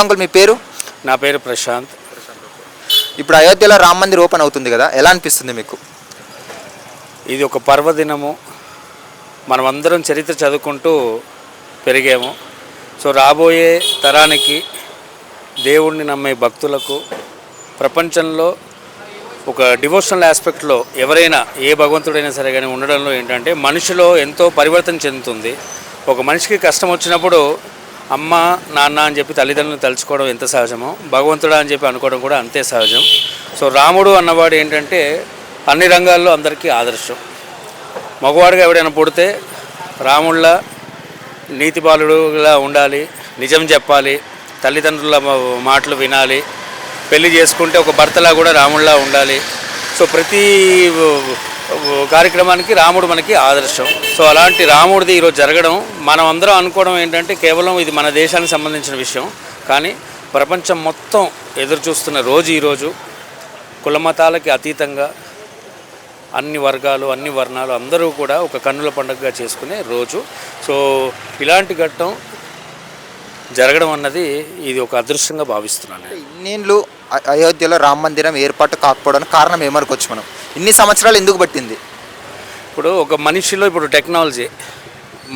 Uncle మీ పేరు? నా పేరు ప్రశాంత్. ఇప్పుడు అయోధ్యలో రామ మందిర్ ఓపెన్ అవుతుంది కదా ఎలా అనిపిస్తుంది మీకు? ఇది ఒక పర్వదినము. మనమందరం చరిత్ర చదువుకుంటూ పెరిగాము. సో రాబోయే తరానికి దేవుణ్ణి నమ్మే భక్తులకు ప్రపంచంలో ఒక డివోషనల్ ఆస్పెక్ట్లో ఎవరైనా ఏ భగవంతుడైనా సరే కానీ ఉండడంలో ఏంటంటే మనిషిలో ఎంతో పరివర్తన చెందుతుంది. ఒక మనిషికి కష్టం వచ్చినప్పుడు అమ్మ నాన్న అని చెప్పి తల్లిదండ్రులను తలుచుకోవడం ఎంత సహజమో భగవంతుడా అని చెప్పి అనుకోవడం కూడా అంతే సహజం. సో రాముడు అన్నవాడు ఏంటంటే అన్ని రంగాల్లో అందరికీ ఆదర్శం. మగవాడిగా ఎవడైనా పుడితే రాముళ్ళ నీతిపాలుడుగా ఉండాలి నిజం చెప్పాలి తల్లిదండ్రుల మాటలు వినాలి పెళ్ళి చేసుకుంటే ఒక భర్తలా కూడా రాముళ్ళ ఉండాలి. సో ప్రతి కార్యక్రమానికి రాముడు మనకి ఆదర్శం. సో అలాంటి రాముడిది ఈరోజు జరగడం మనం అందరం అనుకోవడం ఏంటంటే కేవలం ఇది మన దేశానికి సంబంధించిన విషయం. కానీ ప్రపంచం మొత్తం ఎదురు చూస్తున్న రోజు ఈరోజు కులమతాలకి అతీతంగా అన్ని వర్గాలు అన్ని వర్ణాలు అందరూ కూడా ఒక కన్నుల పండుగగా చేసుకునే రోజు. సో ఇలాంటి ఘట్టం జరగడం అన్నది ఇది ఒక అదృష్టంగా భావిస్తున్నాను నేను. ఇన్నేళ్ళు అయోధ్యలో రామ మందిరం ఏర్పాటు కాకపోవడానికి కారణం ఏమనుకోవచ్చు మనం? ఇన్ని సంవత్సరాలు ఎందుకు పట్టింది? ఇప్పుడు ఒక మనిషిలో ఇప్పుడు టెక్నాలజీ.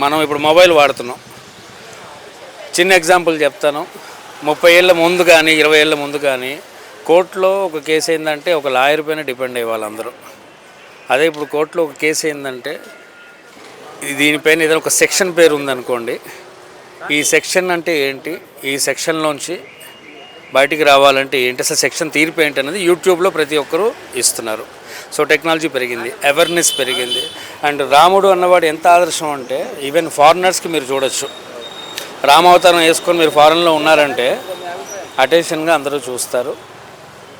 మనం ఇప్పుడు మొబైల్ వాడుతున్నాం. చిన్న ఎగ్జాంపుల్ చెప్తాను. ముప్పై ఏళ్ళ ముందు కానీ ఇరవై ఏళ్ళ ముందు కానీ కోర్టులో ఒక కేసు ఏంటంటే ఒక లాయర్ పైన డిపెండ్ అయ్యే వాళ్ళందరూ. అదే ఇప్పుడు కోర్టులో ఒక కేసు ఏంటంటే దీనిపైన ఏదైనా ఒక సెక్షన్ పేరు ఉందనుకోండి. ఈ సెక్షన్ అంటే ఏంటి? ఈ సెక్షన్లోంచి బయటికి రావాలంటే ఏంటి? అసలు సెక్షన్ తీర్పు ఏంటి అనేది యూట్యూబ్లో ప్రతి ఒక్కరూ ఇస్తున్నారు. సో టెక్నాలజీ పెరిగింది అవేర్నెస్ పెరిగింది. అండ్ రాముడు అన్నవాడు ఎంత ఆదర్శం అంటే ఈవెన్ ఫారినర్స్కి మీరు చూడొచ్చు. రామావతారం వేసుకొని మీరు ఫారెన్లో ఉన్నారంటే అటెన్షన్గా అందరూ చూస్తారు.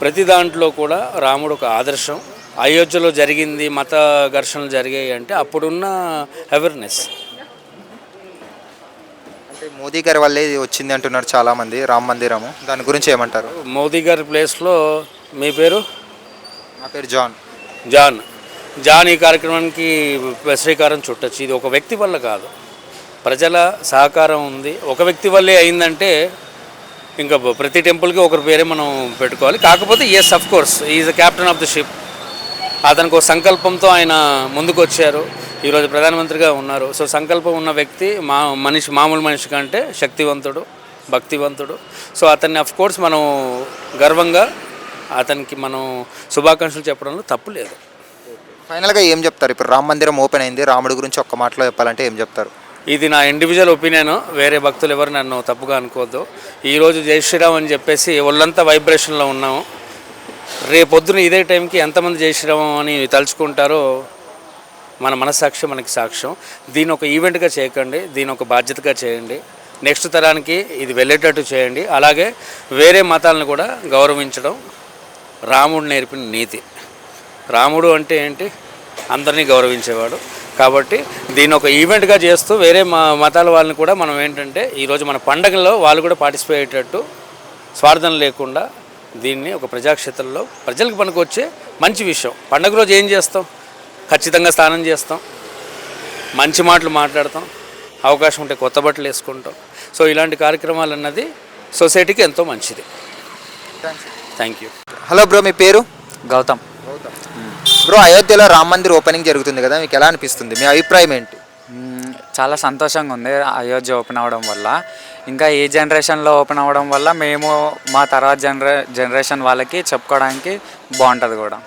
ప్రతి దాంట్లో కూడా రాముడు ఒక ఆదర్శం. అయోధ్యలో జరిగింది మత ఘర్షణలు జరిగాయి అంటే అప్పుడున్న అవేర్నెస్ అంటే మోదీ గారి వల్లే వచ్చింది అంటున్నారు చాలా మంది రామ మందిరము. దాని గురించి ఏమంటారు? మోదీ గారి ప్లేస్లో మీ పేరు? నా పేరు జాన్. జాన్. జాన్ ఈ కార్యక్రమానికి శ్రీకారం చుట్టచ్చు. ఇది ఒక వ్యక్తి వల్ల కాదు. ప్రజల సహకారం ఉంది. ఒక వ్యక్తి వల్లే అయిందంటే ఇంకా ప్రతి టెంపుల్కి ఒకరి పేరే మనం పెట్టుకోవాలి. కాకపోతే yes of course is the captain of the ship అతనికి ఒక సంకల్పంతో ఆయన ముందుకు వచ్చారు ఈరోజు ప్రధానమంత్రిగా ఉన్నారు. సో సంకల్పం ఉన్న వ్యక్తి మా మనిషి మామూలు మనిషి కంటే శక్తివంతుడు భక్తివంతుడు. సో అతన్ని అఫ్ కోర్స్ మనం గర్వంగా అతనికి మనం శుభాకాంక్షలు చెప్పడంలో తప్పు లేదు. ఫైనల్గా ఏం చెప్తారు? ఇప్పుడు రామ మందిరం ఓపెన్ అయింది రాముడి గురించి ఒక్క మాటలో చెప్పాలంటే ఏం చెప్తారు? ఇది నా ఇండివిజువల్ ఒపీనియన్ వేరే భక్తులు ఎవరు నన్ను తప్పుగా అనుకోవద్దు. ఈరోజు జై శ్రీరామ్ అని చెప్పేసి ఒళ్ళంతా వైబ్రేషన్లో ఉన్నాము. రేపొద్దున ఇదే టైంకి ఎంతమంది జై శ్రీరామ్ అని తలుచుకుంటారో మన మనస్సాక్ష్యం మనకి సాక్ష్యం. దీని ఒక ఈవెంట్గా చేయకండి దీని ఒక బాధ్యతగా చేయండి. నెక్స్ట్ తరానికి ఇది వెళ్ళేటట్టు చేయండి. అలాగే వేరే మతాలను కూడా గౌరవించడం రాముడు నేర్పిన నీతి. రాముడు అంటే ఏంటి? అందరినీ గౌరవించేవాడు. కాబట్టి దీన్ని ఒక ఈవెంట్గా చేస్తూ వేరే మా మతాల వాళ్ళని కూడా మనం ఏంటంటే ఈరోజు మన పండగల్లో వాళ్ళు కూడా పార్టిసిపేట్ అయ్యేటట్టు స్వార్థం లేకుండా దీన్ని ఒక ప్రజాక్షేత్రంలో ప్రజలకు పనికొచ్చే మంచి విషయం. పండగ రోజు ఏం చేస్తాం? ఖచ్చితంగా స్నానం చేస్తాం. మంచి మాటలు మాట్లాడతాం. అవకాశం ఉంటే కొత్త బట్టలు వేసుకుంటాం. సో ఇలాంటి కార్యక్రమాలు అన్నది సొసైటీకి ఎంతో మంచిది. Thank you. హలో బ్రో మీ పేరు? గౌతమ్. బ్రో అయోధ్యలో రామ మందిర్ ఓపెనింగ్ జరుగుతుంది కదా మీకు ఎలా అనిపిస్తుంది? మీ అభిప్రాయం ఏంటి? చాలా సంతోషంగా ఉంది అయోధ్య ఓపెన్ అవ్వడం వల్ల. ఇంకా ఈ జనరేషన్లో ఓపెన్ అవ్వడం వల్ల మేము మా తర్వాత జనరే జనరేషన్ వాళ్ళకి చెప్పుకోవడానికి బాగుంటుంది కూడా.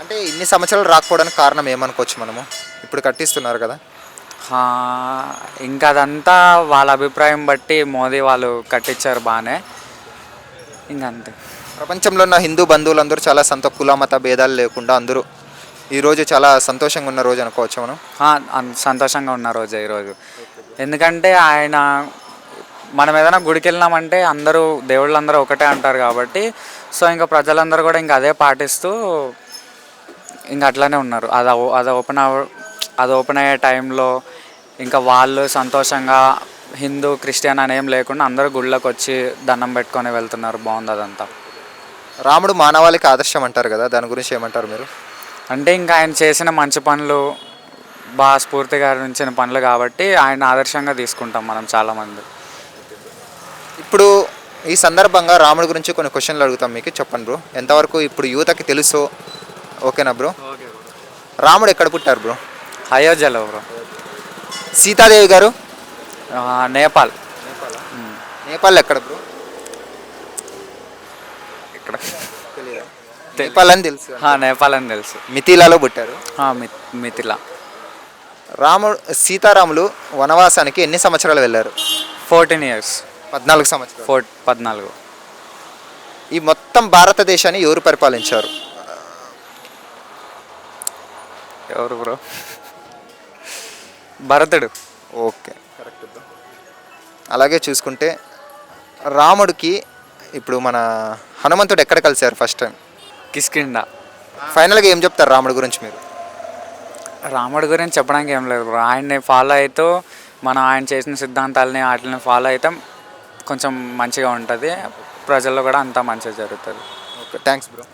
అంటే ఇన్ని సంవత్సరాలు రాకపోవడానికి కారణం ఏమనుకోవచ్చు మనము? ఇప్పుడు కట్టిస్తున్నారు కదా. ఆ, ఇంకా అదంతా వాళ్ళ అభిప్రాయం బట్టి మోదీ వాళ్ళు కట్టించారు బాగానే. ఇంకా అంతే ప్రపంచంలో ఉన్న హిందూ బంధువులందరూ చాలా సంత కుల మత భేదాలు లేకుండా అందరూ ఈరోజు చాలా సంతోషంగా ఉన్న రోజు అనుకోవచ్చు మనం? ఆ, అన్- సంతోషంగా ఉన్న రోజే ఈరోజు ఎందుకంటే ఆయన మనం ఏదైనా గుడికి వెళ్ళినామంటే అందరూ దేవుళ్ళందరూ ఒకటే అంటారు కాబట్టి సో ఇంకా ప్రజలందరూ కూడా ఇంకా అదే పాటిస్తూ ఇంకా అట్లానే ఉన్నారు. అది అది ఓపెన్ అవ అది ఓపెన్ అయ్యే టైంలో ఇంకా వాళ్ళు సంతోషంగా హిందూ క్రిస్టియన్ అని లేకుండా అందరూ గుళ్ళకి వచ్చి దండం పెట్టుకొని వెళ్తున్నారు. బాగుంది అదంతా. రాముడు మానవాళికి ఆదర్శం అంటారు కదా దాని గురించి ఏమంటారు మీరు? అంటే ఇంకా ఆయన చేసిన మంచి పనులు బాగా స్ఫూర్తిగా ఉంచిన పనులు కాబట్టి ఆయన ఆదర్శంగా తీసుకుంటాం మనం చాలామంది. ఇప్పుడు ఈ సందర్భంగా రాముడి గురించి కొన్ని క్వశ్చన్లు అడుగుతాం మీకు. చెప్పండి బ్రో. ఎంతవరకు ఇప్పుడు యువతకి తెలుసో? ఓకేనా బ్రో? రాముడు ఎక్కడ పుట్టారు బ్రో? అయోధ్యలో బ్రో. సీతాదేవి గారు? నేపాల్. నేపాల్? ఎక్కడ బ్రో? ఇక్కడ. నేపాల్ అని తెలుసు నేపాల్ అని తెలుసు. మిథిలాలో పుట్టారు. మిథిలా. రాముడు సీతారాములు వనవాసానికి ఎన్ని సంవత్సరాలు వెళ్ళారు? Fourteen years. పద్నాలుగు సంవత్సరాలు. ఫోర్ పద్నాలుగు. ఈ మొత్తం భారతదేశాన్ని ఎవరు పరిపాలించారు? ఎవరు బ్రో? భరతుడు. ఓకే. కరెక్ట్ అలాగే చూసుకుంటే రాముడికి ఇప్పుడు మన హనుమంతుడు ఎక్కడ కలిశారు ఫస్ట్ టైం కిష్కిండ. ఫైనల్గా ఏం చెప్తారు రాముడి గురించి మీరు? రాముడి గురించి చెప్పడానికి ఏం లేదు బ్రో. ఆయన్ని ఫాలో అవుతూ మనం ఆయన చేసిన సిద్ధాంతాలని వాటిని ఫాలో అయితే కొంచెం మంచిగా ఉంటుంది. ప్రజల్లో కూడా అంతా మంచిగా జరుగుతుంది. Okay thanks bro